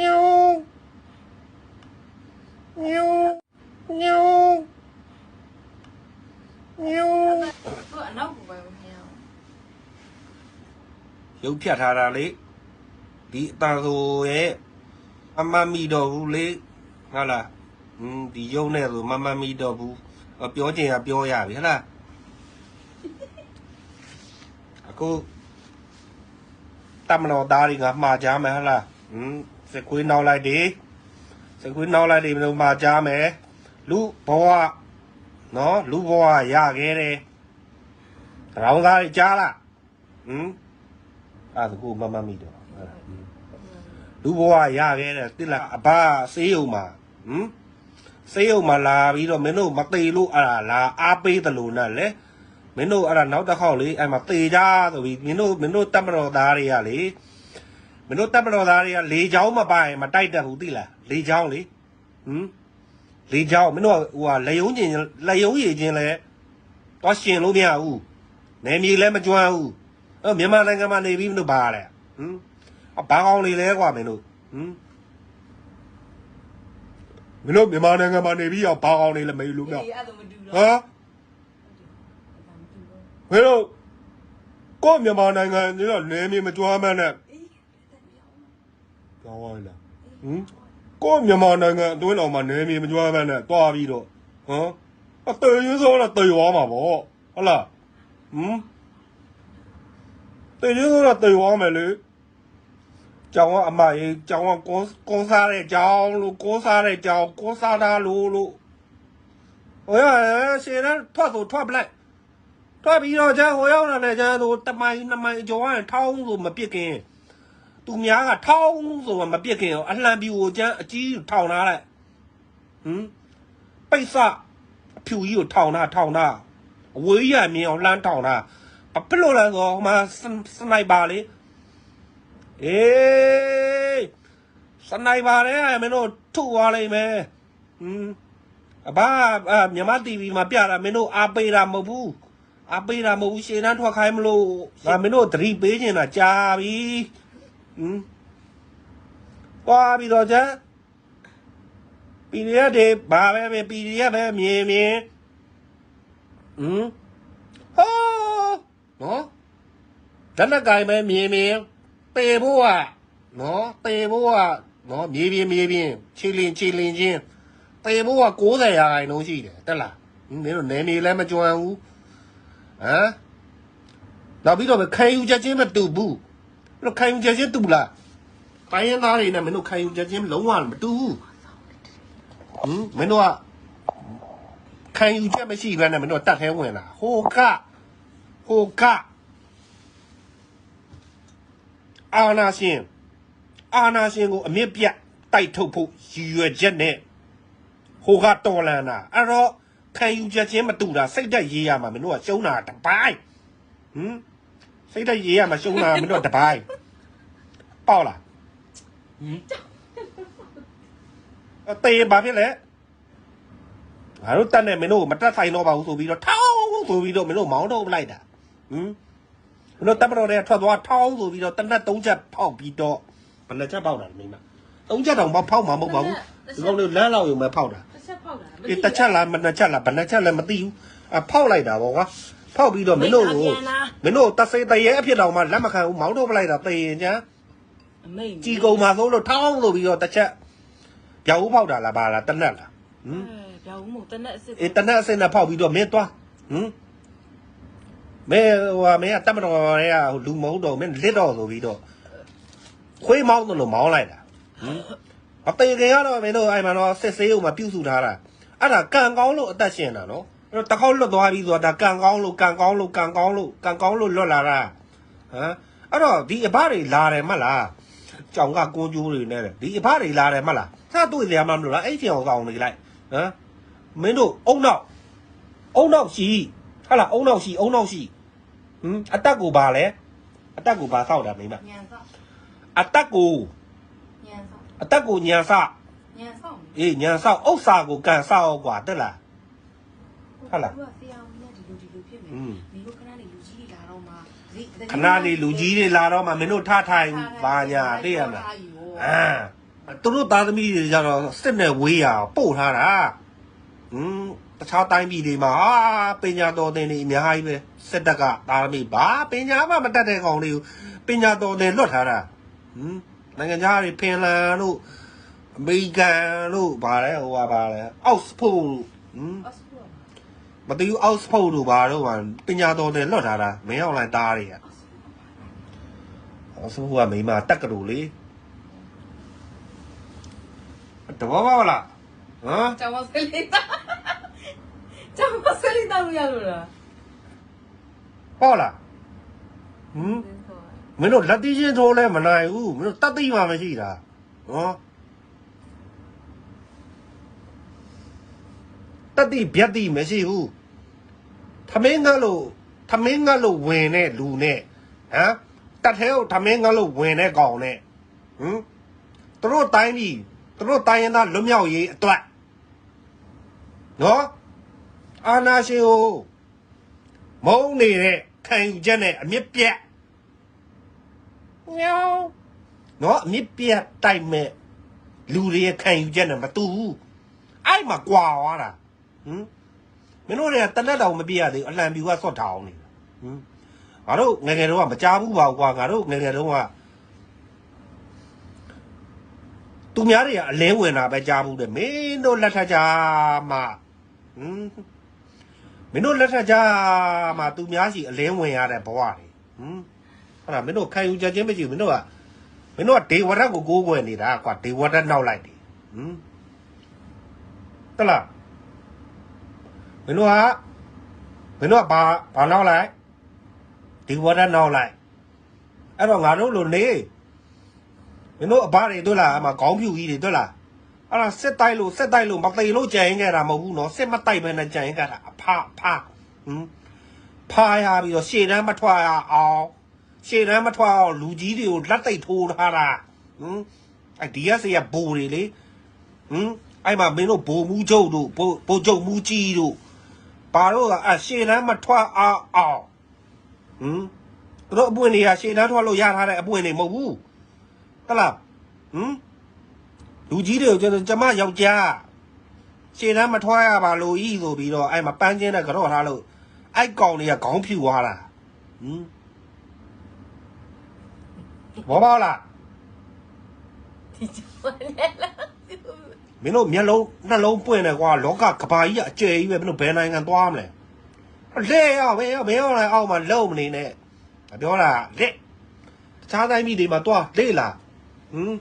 ညူညူညူညူ သူကအနောက်ကိုပဲမမြင်အောင် ရုပ်ဖြတ်ထားတာလေဒီအတန်ဆိုရဲ့အမမီတော့ဘူးလေဟုတ်လားอืมဒီရုပ်နဲ့ဆိုမမမီတော့ဘူးအပြောချင်ရပြောရပြီဟဟလားအခုတမတော်သားတွေကမှားကြမယ်ဟဟလားอืม စကွေးနောက်လိုက်ဒီစကွေးနောက်လိုက်ဒီဘယ်လိုမှားကြမယ်လူဘဝနော်လူဘဝရခဲ့တယ်တောင်းသားတွေကြားလားอืมအဲ့ဒါကိုမမမိတော့အဲ့ဒါလူဘဝရခဲ့တဲ့တိလာအဘစေးုံမှာဟမ်စေးုံမှာလာပြီးတော့မင်းတို့မသေးလို့အဲ့ဒါလာအားပေးတယ်လို့နဲ့လေမင်းတို့အဲ့ဒါနောက်တစ်ခေါက်လေအဲ့မှာသေကြဆိုပြီးမင်းတို့မင်းတို့တပ်မတော်သားတွေကလေ မင်းတို့တပ်မတော်သားတွေကလေချောင်းမပိုင်မတိုက်တတ်ဘူးသိလားလေချောင်းလေဟမ်လေချောင်းမင်းတို့ဟိုဟာလေယုံချင်းလေယုံရည်ချင်းလဲတော့ရှင်လို့မရဘူးနေမြေလည်းမကျွမ်းဘူးအဲ့မြန်မာနိုင်ငံမှာနေပြီးမလို့ပါလဲဟမ်အဘာကောင်းနေလဲကွာမင်းတို့ဟမ်မင်းတို့မြန်မာနိုင်ငံမှာနေပြီးတော့ဘာကောင်းနေလဲမေးလို့မရအေးအဲ့ဒါမတူတော့ဟာမင်းတို့ကိုယ့်မြန်မာနိုင်ငံနေတော့နေမြေမကြွားမန်းနဲ့အေးတက် ပြောင်းကြောင်းဝိုင်းလားဟမ်ကိုယ့်မြန်မာနိုင်ငံအတွင်းတော်မှာနေမြေမကြွားမန်းနဲ့တွားပြီးတော့ဟမ်အသေးရင်းဆုံးတော့တေသွားမှာပေါ့ဟုတ်လားဟမ်တေရင်းဆိုတော့တေသွားမယ်လေကျောင်းကအမကြီးကျောင်းကကွန်ကွန်စားတဲ့ကျောင်းလို့ကွန်စားတဲ့ကျောင်းကွန်စားတာလို့လို့ဟိုရရှင်းတယ်ထွက်ဆိုထွက်ပလိုက်ထွက်ပြီးတော့ကျန်ဟိုရောက်လာတဲ့ကျန်ဆိုတမိုင်းနှစ်မိုင်းကျော်ရင်ထောင်းဆိုမပြစ်ခင် သူများကထောင်းဆိုမပြစ်ခင်အလှန်ပြူကိုကျန်အကြီးထောင်ထားလိုက်ဟမ်ပိတ်စအဖြူကြီးကိုထောင်ထားထောင်ထားအဝေးရမြင်အောင်လှမ်းထောင်ထားဘာဖြစ်လို့လဲဆိုတော့ဟိုမှာစစနိုက်ပါလေအေးစနိုက်ပါလေမင်းတို့ထုသွားလိမ့်မယ်ဟမ်အဘာအမြန်မာ TV မှာပြတာမင်းတို့အားပေးတာမဟုတ်ဘူးအားပေးတာမဟုတ်ဘူးရှင်းတန်းထွက်ခိုင်းမလို့ဒါမင်းတို့သတိပေးနေတာကြာပြီ ဟမ်သွားပြီးတော့ကျန် PDF တွေဘာပဲပဲ PDF ပဲမြင်မြင်ဟမ်ဟောနော်ဓနကိုင်ပဲမြင်မြင်ပေဖို့ကနော်ပေဖို့ကနော်မြေပြင်းမြေပြင်းခြေလင်ခြေလင်ချင်းပေဖို့က90ရာခိုင်နှုန်းရှိတယ်တက်လားဟင်းမင်းတို့နယ်မြေလည်းမကြွမ်းဘူးဟမ်နောက်ပြီးတော့ပဲခံယူချက်ချင်းမတူဘူး အဲ့တော့ခံယူချက်ချင်းတူလားတိုင်းရင်းသားတွေနဲ့မင်းတို့ခံယူချက်ချင်းလုံးဝမတူဘူးဟမ်မင်းတို့ကခံယူချက်မရှိဘဲနဲ့မင်းတို့တတ်သေးဝင်လာဟိုကဟိုကအာနာရှင်အာနာရှင်ကိုအမြင့်ပြတ်တိုက်ထုတ်ဖို့ရည်ရွယ်ချက်နဲ့ဟိုကတော်လန်တာအဲ့တော့ခံယူချက်ချင်းမတူတာစိတ်သက်ရေးရမှာမင်းတို့ကရှုံးတာတစ်ပိုင်းဟမ် စိတ်သက်ရေးရမှာရှုံးတာမင်းတို့ကတစ်ပိုင်းပေါ့လားဟမ်အသေးဘာဖြစ်လဲငါတို့တက်နဲ့မင်းတို့ကိုမတက်ဆိုင်တော့ပါဘူးဆိုပြီးတော့ထောင်းဆိုပြီးတော့မင်းတို့မောင်းတော့လိုက်တာဟမ်မင်းတို့တက်မတော်တဲ့ထွက်သွားထောင်းဆိုပြီးတော့တနက်သုံးချက်ဖောက်ပြီးတော့ဘယ်နှချက်ပေါက်တာလဲမင်းမသုံးချက်တောင်ပေါက်ဖောက်မှာမဟုတ်ပါဘူးဒီကောင်လေးလမ်းလောက်ရုံပဲဖောက်တာတစ်ချက်ပေါက်တာအေးတစ်ချက်လားမနှစ်ချက်လားဘယ်နှချက်လဲမသိဘူးအဖောက်လိုက်တာပေါ့ကွာ ဖောက်ပြီးတော့မင်းတို့ကိုမင်းတို့တဆေးတရဲအဖြစ်တော်မှလက်မခံဘူးမောင်းတော့ပလိုက်တာတေရင်ချမ်းအမိတ်ជីကုံမှာဆိုလို့ထောင်းလို့ပြီးတော့တစ်ချက်ပြောက်ဦးဖောက်တာလားပါလားတနက်လားဟမ်ပြောင်းမို့တနက်အစ်စ်အေးတနက်အစင်းနဲ့ဖောက်ပြီးတော့မင်းသွားဟမ်မဲဟိုဟာမင်းကတက်မတော်ရဲကလူမဟုတ်တော့မင်းလစ်တော့ဆိုပြီးတော့ခွေးမောင်းလို့မောင်းလိုက်တာဟမ်အပေကင်ကတော့မင်းတို့အဲ့မှာတော့စစ်ဆေးဦးမှာပြုစုထားတာအဲ့ဒါကံကောင်းလို့အသက်ရှင်တာနော်အဲ့ တော့တကောက်လွတ်သွားပြီဆိုတာဒါကံကောင်းလို့ကံကောင်းလို့ကံကောင်းလို့ကံကောင်းလို့လွတ်လာတာဟမ်အဲ့တော့ဒီအဖတွေလာတယ်မလားကြောင်ကကိုကျိုးတွေနဲ့ဒီအဖတွေလာတယ်မလားဆက်တွေ့လျာမလို့လားအဲ့ချင်းအောင်ကောင်းနေလိုက်ဟမ်မင်းတို့အုံနောက်အုံနောက်ရှိဟာလားအုံနောက်ရှိအုံနောက်ရှိဟမ်အတက်ကိုပါလဲအတက်ကိုပါဆောက်တာမိမညံဆောက်အတက်ကိုညံဆောက်အတက်ကိုညံဆောက်ညံဆောက်အေးညံဆောက်ဥစ္စာကိုကန်ဆောက်ကွာတက်လား ဟုတ်လားသူကဆရာမင်းကဒီလိုဒီလိုဖြစ်မယ်อืมဒီလိုခဏနေလူကြီးတွေလာတော့မှဒီခဏလေးလူကြီးတွေလာတော့မှမင်းတို့ထထိုင်ပါညာသိရမလားအာသူတို့သားသမီးတွေကြတော့စစ်နဲ့ဝေးရပို့ထားတာဟွန်းတခြားတိုင်းပြည်တွေမှာဟာပညာတော်သင်တွေအများကြီးပဲစစ်တပ်ကသားသမီးဘာပညာမှမတတ်တဲ့ကောင်လေးကိုပညာတော်သင်လွတ်ထားတာဟွန်းနိုင်ငံခြားတွေဖင်လန်တို့အမေရိကန်တို့ဗာလဲဟိုဟာဗာလဲအောက်စ်ဖို့တို့ဟွန်းအောက်စဖို့ မတူအောက်စ်ဖို့တို့ဗာတော့ဗာပညာတော်သင်လွတ်ထားတာမင်းအောင်လိုင်းသားတွေကအော်ဆိုကမိမတက်ကတူလေတဘောပါလားဟမ်ကျောင်းမဆလေးတာကျောင်းမဆလေးတာလို့ရလို့လားဟောလားဟမ်မင်းတို့လက်တီးချင်းထိုးလဲမနိုင်ဘူးမင်းတို့တတ်သိမှမရှိတာဟောတတ်သိဗျက်သိမရှိဘူး သမင်းငတ်လို့သမင်းငတ်လို့ဝင်တဲ့လူနဲ့ဟမ်တတ်သေးကိုသမင်းငတ်လို့ဝင်တဲ့ကောင်နဲ့ဟမ်သူတို့တိုင်းပြည်သူတို့တိုင်းရင်သားလွတ်မြောက်ရေးအတွက်နော်အာနာရှင်ကိုမုန်းနေတဲ့ခံယူချက်နဲ့အမြင့်ပြတ်ညောင်းနော်အမြင့်ပြတ်တိုက်မဲ့လူတွေရဲ့ခံယူချက်နဲ့မတူဘူးအဲ့မှာကွာသွားတာဟမ် မင်းတို့တွေကတနက်တော်မပြည့်ရသေးဘူးအလံပြူကဆွတ်ထောင်နေဟမ်ငါတို့ငယ်ငယ်တုန်းကမကြားဘူးပါဘူးကွာငါတို့ငယ်ငယ်တုန်းကသူများတွေကအလင်းဝင်တာပဲကြားဘူးတယ်မင်းတို့လက်ထက်ကြမှာဟမ်မင်းတို့လက်ထက်ကြမှာသူများစီအလင်းဝင်ရတဲ့ဘဝတွေဟမ်အဲ့ဒါမင်းတို့ခံယူချက်ချင်းမရှိဘူးမင်းတို့ကမင်းတို့ကဒေဝရတ်ကိုကိုးကွယ်နေတာကွာဒေဝရတ်နောက်လိုက်တယ်ဟမ်တလား မင်းတို့ကမင်းတို့ကဘာဘာနောက်လိုက်ဒေဝရတ်နောက်လိုက်အဲ့တော့ငါတို့လိုနေမင်းတို့အဘတွေတွေ့လားအမခေါင်းဖြူကြီးတွေတွေ့လားအဲ့ဒါစစ်တိုက်လို့စစ်တိုက်လို့မသိလို့ကြံရင်ခဲ့တာမဟုတ်ဘူးနော်စစ်မတိုက်ဘဲနဲ့ကြံရင်ခဲ့တာအဖအဖဟမ်ဖာရပြီးတော့ရှေ့တန်းမထွက်ရအောင်ရှေ့တန်းမထွက်အောင်လူကြီးတွေကိုလက်သိပ်ထိုးထားတာဟမ်အဲ့ဒီကစီကဘူတွေလေဟမ်အဲ့မှာမင်းတို့ဘိုလ်မူးချုပ်တို့ဘိုလ်ဘိုလ်ချုပ်မူးကြီးတို့ ပါတော့ကအဲ့ရှေ့တန်းမထွက်အောင်အောင်ဟမ်သူတို့အပွင့်တွေကရှေ့တန်းထွက်လို့ရထားတဲ့အပွင့်တွေမဟုတ်ဘူးဟတ်လားဟမ်လူကြီးတွေကိုကျွန်တော်ကျမယောက်ျားရှည်တန်းမထွားရပါလို့ဤဆိုပြီးတော့အဲ့မှာပန်းချင်းနဲ့ကြော့ထားလို့အဲ့ကောင်တွေကခေါင်းဖြူသွားတာဟမ်ဘောပါလားဒီကျောင်းလည်းလား မင်းတို့မျက်လုံးနှလုံးပွင့်တယ်ကွာလောကကဘာကြီးကအကျယ်ကြီးပဲမင်းတို့ဘယ်နိုင်ငံသွားမလဲလဲရဘယ်ဘယ်အောင်လဲအောက်မှာလုံမနေနဲ့ပြောတာလက်တခြားတိုင်းပြည်တွေမှာတွားလေ့လာဟမ်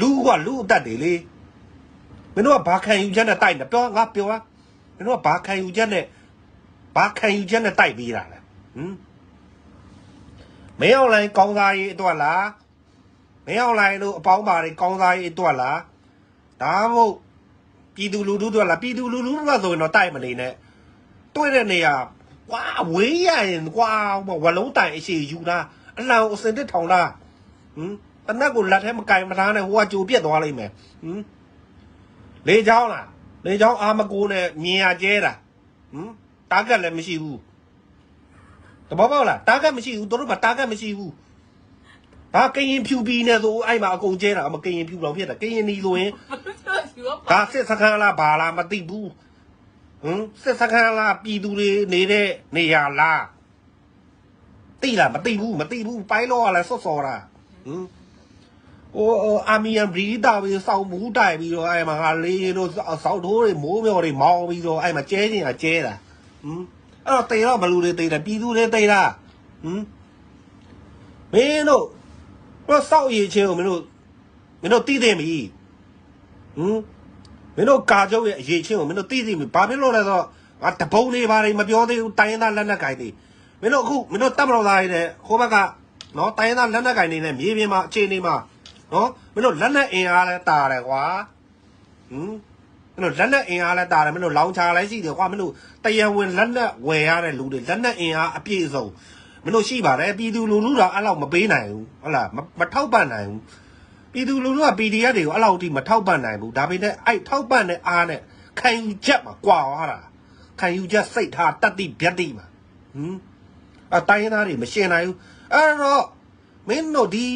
လူကလူအတတ်တွေလေမင်းတို့ကဘာခံယူချက်နဲ့တိုက်နေပြောငါပြောလားမင်းတို့ကဘာခံယူချက်နဲ့ဘာခံယူချက်နဲ့တိုက်ပေးတာလဲဟမ်မင်းအောင်လိုင်းကောင်းစားရေးအတွက်လားမင်းအောင်လိုင်းတို့အပေါင်းပါတွေကောင်းစားရေးအတွက်လား ဒါမှမဟုတ်ပြည်သူလူထုအတွက်လားပြည်သူလူထုအတွက်ဆိုရင်တော့တိုက်မနေနဲ့တွေ့တဲ့နေရာကွာဝေးရရင်ကွာဝလုံးတိုင်အရှိယူတာအလောင်အစင်တစ်ထောင်လားဟမ်တနက်ကိုလက်ထဲမကင်မထားနဲ့ဟိုကကြိုပြက်သွားလိမ့်မယ်ဟမ်လေချောင်းလားလေချောင်းအာမကိုနဲ့မြင်ရကျဲတာဟမ်တားကတ်လည်းမရှိဘူးတဘောပေါက်လားတားကတ်မရှိဘူးတို့ဘာတားကတ်မရှိဘူး ဒါကရင်ဖြူပြီးနေဆိုအဲ့မှာအကုန်ကျဲတာအမကရင်ဖြူလောင်ဖြစ်တာကရင်နီဆိုရင်ဘာလို့ပြောယူရပါဒါစစ်စခန်းလားဘာလားမသိဘူးဟမ်စစ်စခန်းလားပြည်သူတွေနေတဲ့နေရာလားသိလားမသိဘူးမသိဘူးပိုင်းတော့လည်းဆော့ဆော်တာဟမ်ဟိုအာမီယန်ဘရီတာပြီးစောက်မူးတိုက်ပြီးတော့အဲ့မှာငါလေးတို့စောက်ထိုးတွေမိုးမြော်တွေမောင်းပြီးတော့အဲ့မှာကျဲချင်တာကျဲတာဟမ်အဲ့တော့တေတော့ဘလူတွေတေတာပြည်သူတွေတေတာဟမ်မင်းတို့ တော့စောက်ရည်ချင်းကိုမင်းတို့မင်းတို့တီးတယ်မီဟမ်မင်းတို့ကာကျုပ်ရဲ့အရေးချင်းကိုမင်းတို့တီးသိပြီဘာဖြစ်လို့လဲဆိုတော့ငါတပုံလေးပါတွေမပြောသေးဘူးတိုင်းရင်းသားလက်နက်ကင်တွေမင်းတို့အခုမင်းတို့တပ်မတော်သားတွေတဲ့ဟိုဘက်ကနော်တိုင်းရင်းသားလက်နက်ကင်တွေနဲ့မြေပြင်မှာအခြေအနေမှာနော်မင်းတို့လက်နဲ့အင်အားလဲတာတယ်ကွာဟမ်မင်းတို့လက်နဲ့အင်အားလဲတာတယ်မင်းတို့လောင်ချာလဲရှိတယ်ကွာမင်းတို့တရားဝင်လက်နဲ့ဝယ်ရတဲ့လူတွေလက်နဲ့အင်အားအပြည့်စုံ မင်းတို့ရှိပါတယ်ပြည်သူလူထုတော့အဲ့လောက်မပေးနိုင်ဘူးဟုတ်လားမမထောက်ပံ့နိုင်ဘူးပြည်သူလူထုက PDF တွေကိုအဲ့လောက်ထိမထောက်ပံ့နိုင်ဘူးဒါပေမဲ့အဲ့ထောက်ပံ့တဲ့အားနဲ့ခံယူချက်မှာကွာသွားတာခံယူချက်စိတ်ထားတတ်တိဗျတ်တိမှာဟမ်အတိုင်းရင်းသားတွေမရှင်းနိုင်ဘူးအဲ့တော့မင်းတို့ဒီ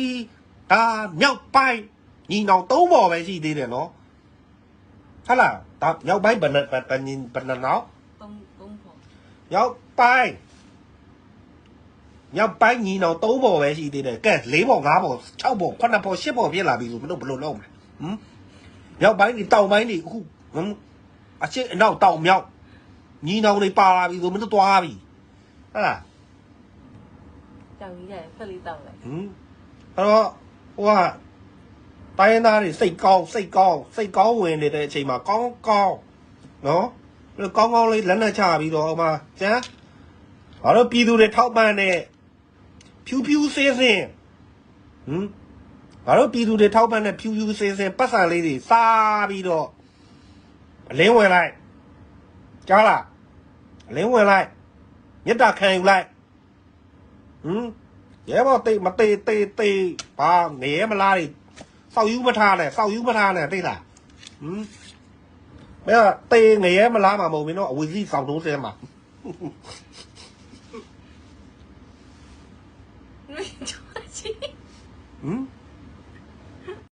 ဒါမြောက်ပိုင်းညီနောင်သုံးပေါ်ပဲရှိသေးတယ်နော်ဟုတ်လားဒါမြောက်ပိုင်းဘယ်နှဘယ်ဘယ်ညီဘယ်နှနောက်သုံးသုံးဖို့မြောက်ပိုင်း မြောက်ပိုင်းညီနောင်သုံးပေါ်ပဲရှိသေးတယ်ကဲ၄ပေါ်၅ပေါ်၆ပေါ်9ပေါ်10ပေါ်ဖြစ်လာပြီဆိုမင်းတို့ဘယ်လိုလုပ်မလဲဟမ်မြောက်ပိုင်းဒီတောင်ပိုင်းဒီအခုဟမ်အချစ်အနောက်တောင်မြောက်ညီနောင်တွေပါလာပြီဆိုမင်းတို့သွားပြီဟုတ်လားကြောင်ကြီးရတယ်ဖက်လေးတောက်လိုက်ဟမ်အဲ့တော့ဟိုကတိုင်းရင်းသားတွေစိတ်ကောင်းစိတ်ကောင်းစိတ်ကောင်းဝင်နေတဲ့အချိန်မှာကောင်းကောင်းနော်အဲ့လိုကောင်းကောင်းလေးလက်နဲ့ချပြီးတော့ဟိုမှာကျန်ဘာလို့ပြည်သူတွေထောက်ပံ့တဲ့ ဖြူဖြူစေးစင်းဟမ်ဘာလို့ပြည်သူတွေထောက်ပံ့တဲ့ဖြူဖြူစေးစင်းပတ်စံလေးတွေစားပြီးတော့အလင်းဝင်လိုက်ကြားလားအလင်းဝင်လိုက်မေတ္တာခံယူလိုက်ဟမ်ရဲဘော်တိတ်မတေးတေးတေးဘာနေရမလားလေစောက်ယူမထားနဲ့စောက်ယူမထားနဲ့သိလားဟမ်မဲတေးနေရမလားမှာမဟုတ်ဘူးနော်အဝီစီစောက်တုံးစဲမှာ နွေးချွားချီဟမ်